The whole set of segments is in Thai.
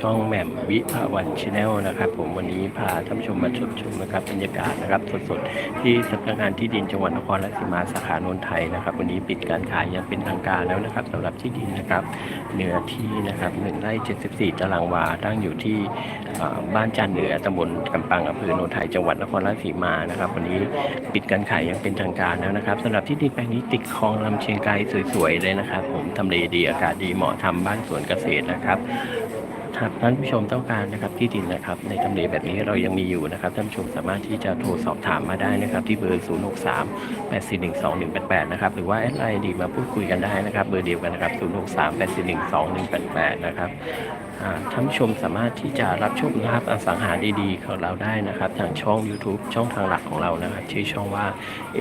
ช่องแหม่มวิภาวันชาแนลนะครับผมวันนี้พาท่านผู้ชมมาชมชมนะครับบรรยากาศนะครับสดๆที่สำนักงานที่ดินจังหวัดนครราชสีมาสาขานนทไทยนะครับ วันนี้ปิดการขายอย่างเป็นทางการแล้วนะครับสำหรับที่ดินนะครับเนื้อที่นะครับหนึ่งไร่74ตารางวาตั้งอยู่ที่บ้านจันเหนือตำบลกำปังอำเภอโนนไทยจังหวัดนครราชสีมานะครับ วันนี้ปิดการขายอย่างเป็นทางการแล้วนะครับสำหรับที่ดินแปลงนี้ติดคลองลำเชียงไกรสวยๆเลยนะครับ ผมทำเลดีอากาศดีเหมาะทำบ้านสวนเกษตรนะครับ หากท่านผู้ชมต้องการนะครับที่ดินนะครับ ในทำเลแบบนี้เรายังมีอยู่นะครับท่านผู้ชมสามารถที่จะโทรสอบถามมาได้นะครับ ที่เบอร์ 0 6 3 8 4 1 2 1 8 8 นะครับ หรือว่าแอดไลน์ดีมาพูดคุยกันได้นะครับ เบอร์เดียวกันนะครับ 0 6 3 8 4 1 2 1 8 8 นะครับ ท่านผู้ชมสามารถที่จะรับชมนะครับอสังหาดีๆ ของเราได้นะครับ ทางช่อง YouTube ช่องทางหลักของเรานะครับ ชื่อช่องว่า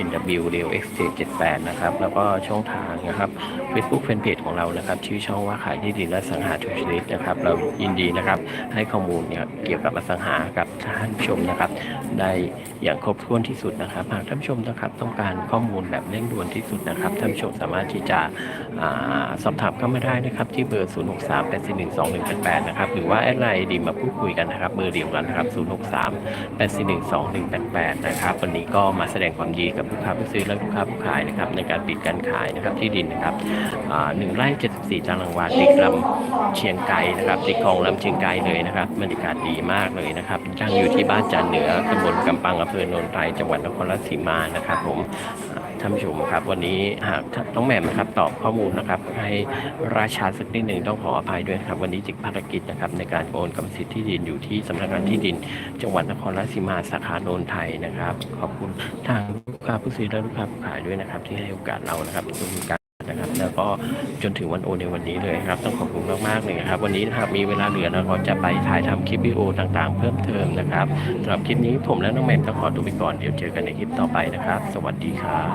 NW Real Estate 78 นะครับ แล้วก็ช่องทางนะครับ Facebook Fanpage ของเรานะครับ ชื่อช่องว่าขายที่ดินและสังหาทุกชนิดนะครับ เรายินดีนะครับให้ข้อมูลเนี่ยเกี่ยวกับอสังหากับท่านผู้ชมนะครับ ได้อย่างครบถ้วนที่สุดนะครับ หากท่านผู้ชมนะครับต้องการข้อมูลแบบเร่งด่วนที่สุดนะครับท่านผู้ชมสามารถที่จะสอบถามเข้ามาได้นะครับที่เบอร์ 06381121 8นะครับหรือว่าแอดไลน์ดีมาพูดคุยกันนะครับเบอร์เดียวกันนะครับ0 6 3 8 4 1 2 1 8 8นะครับวันนี้ก็มาแสดงความยินดีกับลูกค้าผู้ซื้อและลูกค้าผู้ขายนะครับในการปิดการขายนะครับที่ดินนะครับหนึ่งไร่74ตารางวาติดลำเชียงไกรนะครับติดคลองลำเชียงไกรเลยนะครับบรรยากาศดีมากเลยนะครับตั้งอยู่ที่บ้านจันเหนือตำบลกำปังอำเภอโนนไทรจังหวัดนครราชสีมานะครับผม ท่านผู้ชมครับ วันนี้หากน้องแหม่มนะครับตอบข้อมูลนะครับ ให้ราชาสักนิดหนึ่งต้องขออภัยด้วยครับ วันนี้จิกภารกิจนะครับในการโอนกรรมสิทธิ์ที่ดินอยู่ที่สำนักงานที่ดิน จังหวัดนครราชสีมาสาขาโนนไทยนะครับ ขอบคุณทางลูกค้าผู้ซื้อและลูกค้าผู้ขายด้วยนะครับ ที่ให้โอกาสเรานะครับดำเนินการนะครับ แล้วก็จนถึงวันโอในวันนี้เลยครับ ต้องขอบคุณมากๆเลยครับ วันนี้หากมีเวลาเหลือเราก็จะไปถ่ายทำคลิปวิดีโอต่างๆ เพิ่มเติมนะครับสำหรับคลิปนี้ผมและน้องแหม่มต้องขอตัวไปก่อนเดี๋ยวเจอกันในคลิปต่อไปนะครับ สวัสดีครับ